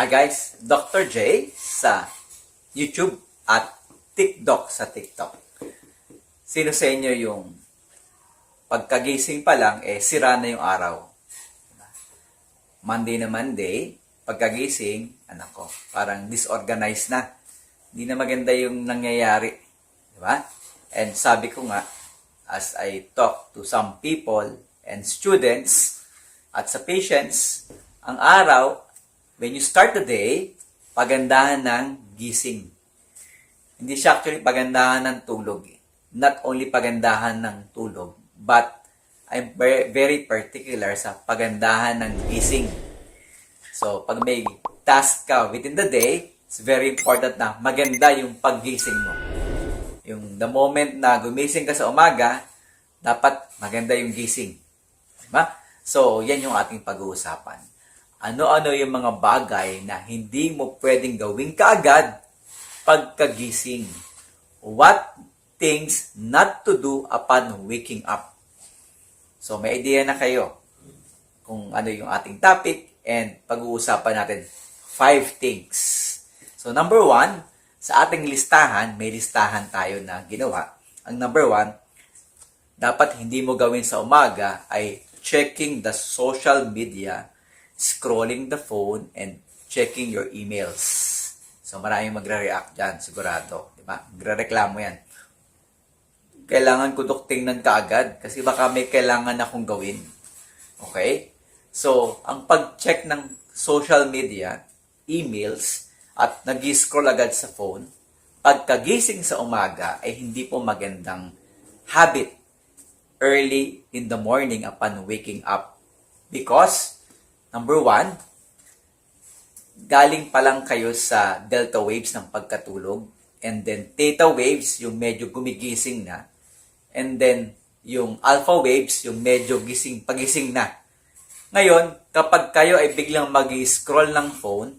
Hi guys, Dr. J sa YouTube at TikTok sa TikTok. Sino sa inyo yung pagkagising pa lang, eh, sira na yung araw? Monday na Monday, pagkagising, anak ko, parang disorganized na. Hindi na maganda yung nangyayari. Di ba? And sabi ko nga, as I talk to some people and students at sa patients, ang araw, when you start the day, pagandahan ng gising. Hindi siya actually pagandahan ng tulog. Not only pagandahan ng tulog, but I'm very particular sa pagandahan ng gising. So, pag may task ka within the day, it's very important na maganda yung paggising mo. Yung the moment na gumising ka sa umaga, dapat maganda yung gising. Diba? So, yan yung ating pag-uusapan. Ano-ano yung mga bagay na hindi mo pwedeng gawin kaagad pagkagising? What things not to do upon waking up? So, may idea na kayo kung ano yung ating topic and pag-uusapan natin five things. So, number one, sa ating listahan, may listahan tayo na ginawa. Ang number one, dapat hindi mo gawin sa umaga ay checking the social media, scrolling the phone, and checking your emails. So, maraming magre-react dyan, sigurado. Di ba? Magre-reklamo yan. Kailangan ko dok tingnan kaagad kasi baka may kailangan akong gawin. Okay? So, ang pag-check ng social media, emails, at nag scroll agad sa phone, pagkagising sa umaga ay hindi po magandang habit early in the morning upon waking up. Because, number one, galing pa lang kayo sa delta waves ng pagkatulog, and then theta waves, yung medyo gumigising na, and then yung alpha waves, yung medyo gising, pagising na. Ngayon, kapag kayo ay biglang mag-scroll ng phone,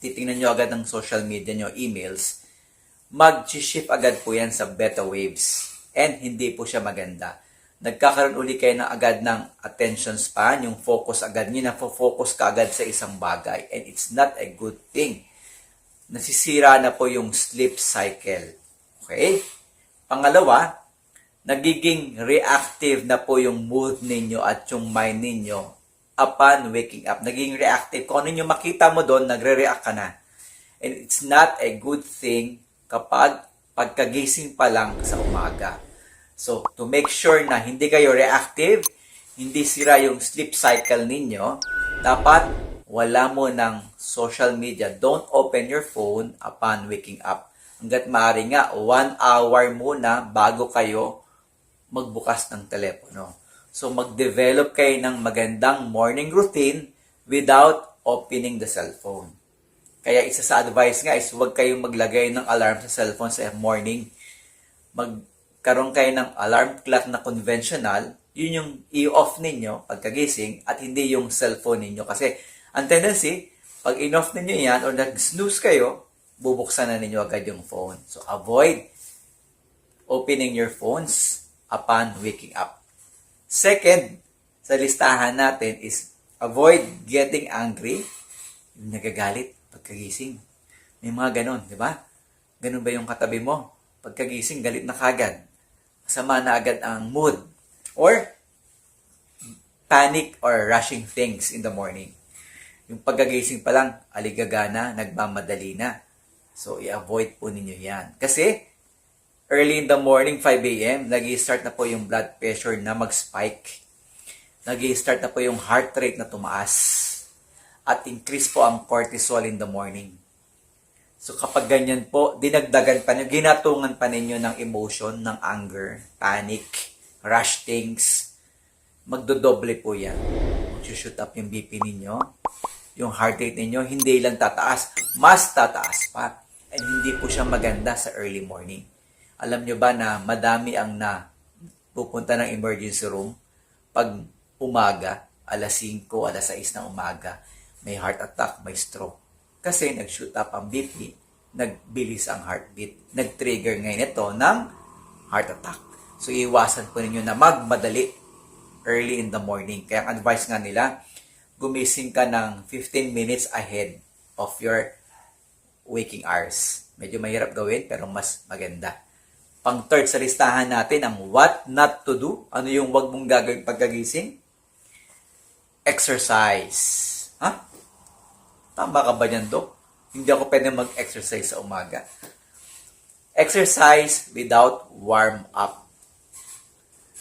titingnan nyo agad ng social media nyo, emails, mag-shift agad po yan sa beta waves. And hindi po siya maganda. Nagkakaroon uli kayo ng agad ng attention span, yung focus agad nyo, na focus ka agad sa isang bagay. And it's not a good thing. Nasisira na po yung sleep cycle. Okay? Pangalawa, nagiging reactive na po yung mood ninyo at yung mind ninyo upon waking up. Naging reactive. Kung ano yung makita mo doon, nagre-react ka na. And it's not a good thing kapag pagkagising pa lang sa umaga. So, to make sure na hindi kayo reactive, hindi sira yung sleep cycle ninyo, dapat wala mo ng social media. Don't open your phone upon waking up. Hanggat maaari nga, one hour muna bago kayo magbukas ng telepono. So, mag-develop kayo ng magandang morning routine without opening the cellphone. Kaya isa sa advice nga is huwag kayong maglagay ng alarm sa cellphone sa morning. Magkaroon kayo ng alarm clock na conventional, yun yung i-off ninyo pagkagising at hindi yung cellphone ninyo. Kasi ang tendency, pag in-off ninyo yan or nag-snooze kayo, bubuksan na ninyo agad yung phone. So avoid opening your phones upon waking up. Second, sa listahan natin is avoid getting angry, yung nagagalit pagkagising. May mga ganon, di ba? Ganon ba yung katabi mo? Pagkagising, galit na kagad. Masama na agad ang mood. Or, panic or rushing things in the morning. Yung pagkagising pa lang, aligagana, nagmamadali na. So, i-avoid po ninyo yan. Kasi, early in the morning, 5 a.m., nag start na po yung blood pressure na mag-spike. nag start na po yung heart rate na tumaas. At increase po ang cortisol in the morning. So kapag ganyan po, dinagdagan pa ninyo, ginatungan pa ninyo ng emotion, ng anger, panic, rush things, magdodoble po yan. Mag-shoot up yung BP ninyo, yung heart rate ninyo, hindi lang tataas, mas tataas pa. And hindi po siya maganda sa early morning. Alam nyo ba na madami ang na pupunta ng emergency room pag umaga, alas 5, alas 6 ng umaga, may heart attack, may stroke. Kasi nag-shoot up ang BP, nagbilis ang heartbeat, nag-trigger ngayon ito ng heart attack. So, iwasan po ninyo na magmadali early in the morning. Kaya ang advice nga nila, gumising ka ng 15 minutes ahead of your waking hours. Medyo mahirap gawin pero mas maganda. Pang third sa listahan natin ang what not to do. Ano yung wag mong gagawin pagkagising? Exercise. Ha? Tama ka ba yan, Dok? Hindi ako pwede mag-exercise sa umaga. Exercise without warm up.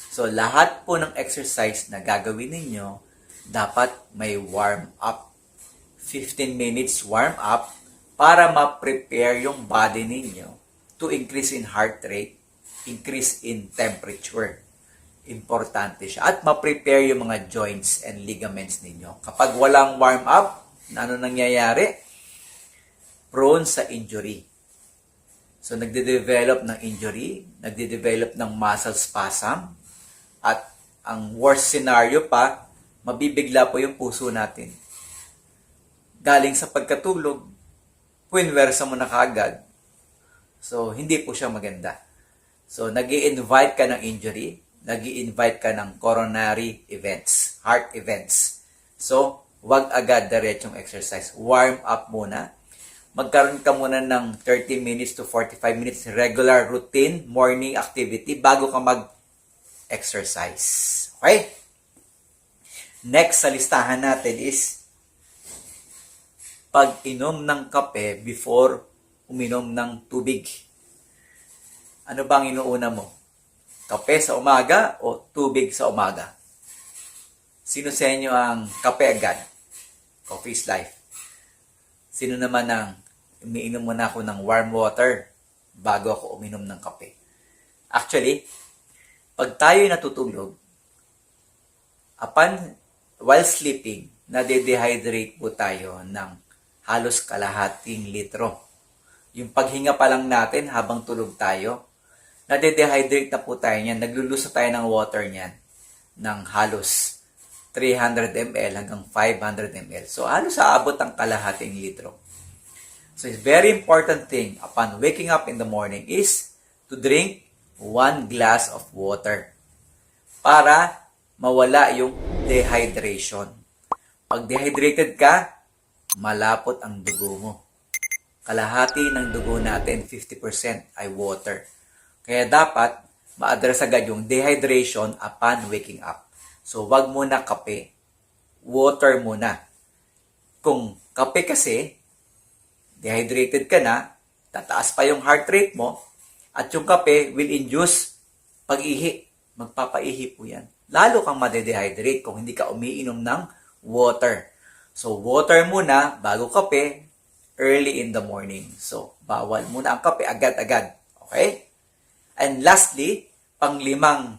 So, lahat po ng exercise na gagawin ninyo, dapat may warm up. 15 minutes warm up para ma-prepare yung body ninyo to increase in heart rate, increase in temperature. Importante siya. At ma-prepare yung mga joints and ligaments ninyo. Kapag walang warm up, na ano nangyayari? Prone sa injury. So, nagde-develop ng injury, nagde-develop ng muscle spasm, at ang worst scenario pa, mabibigla po yung puso natin. Galing sa pagkatulog, puwinwersa mo na kaagad. So, hindi po siya maganda. So, nag invite ka ng injury, nag invite ka ng coronary events, heart events. So, wag agad diretsong exercise. Warm up muna. Magkaroon ka muna ng 30 minutes to 45 minutes regular routine morning activity bago ka mag-exercise. Okay? Next sa listahan natin is pag-inom ng kape before uminom ng tubig. Ano bang inuuna mo? Kape sa umaga o tubig sa umaga? Sino sa inyo ang kape agad? Coffee is life. Sino naman ang umiinom muna ako ng warm water bago ako uminom ng kape? Actually, pag tayo natutulog, upon while sleeping, nade-dehydrate po tayo ng halos kalahating litro. Yung paghinga pa lang natin habang tulog tayo, nade-dehydrate na po tayo niyan. Naglulusa tayo ng water niyan ng halos 300 ml hanggang 500 ml. So, halos aabot ang kalahating litro. So, it's very important thing upon waking up in the morning is to drink one glass of water para mawala yung dehydration. Pag dehydrated ka, malapot ang dugo mo. Kalahati ng dugo natin, 50% ay water. Kaya dapat ma-address agad yung dehydration upon waking up. So, wag muna kape. Water muna. Kung kape kasi, dehydrated ka na, tataas pa yung heart rate mo, at yung kape will induce pag-ihi. Magpapaihi po yan. Lalo kang madedehydrate kung hindi ka umiinom ng water. So, water muna bago kape, early in the morning. So, bawal muna ang kape agad-agad. Okay? And lastly, panglimang,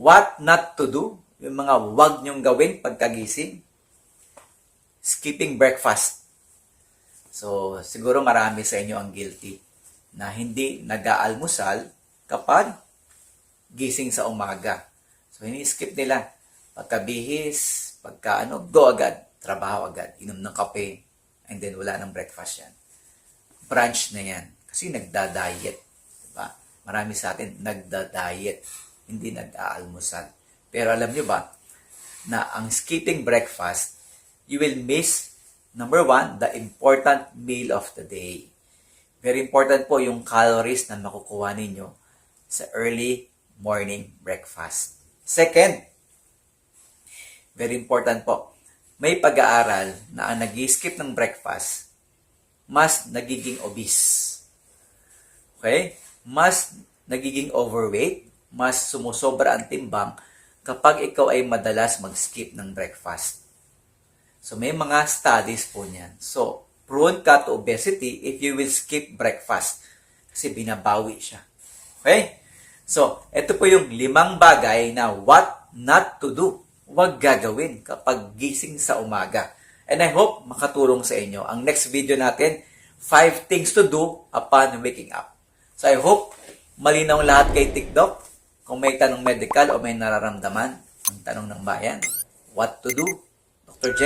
what not to do, yung mga wag nyong gawin pagkagising, skipping breakfast. So, siguro marami sa inyo ang guilty na hindi nag-aalmusal kapag gising sa umaga. So, ini-skip nila. Pagkabihis, pagka ano, go agad. Trabaho agad. Inom ng kape. And then, wala ng breakfast yan. Brunch na yan. Kasi nagda-diet. Diba? Marami sa atin nagda-diet. Hindi nag-aalmusal. Pero alam nyo ba, na ang skipping breakfast, you will miss, number one, the important meal of the day. Very important po yung calories na makukuha ninyo sa early morning breakfast. Second, very important po, may pag-aaral na ang nag-skip ng breakfast, mas nagiging obese. Okay? Mas nagiging overweight, mas sumusobra ang timbang kapag ikaw ay madalas mag-skip ng breakfast. So, may mga studies po niyan. So, prone ka to obesity if you will skip breakfast. Kasi binabawi siya. Okay? So, ito po yung limang bagay na what not to do. Huwag gagawin kapag gising sa umaga. And I hope makatulong sa inyo. Ang next video natin, 5 things to do upon waking up. So, I hope malinaw lahat kay TikTok. Kung may tanong medical o may nararamdaman, ang tanong ng bayan, what to do? Dr. J,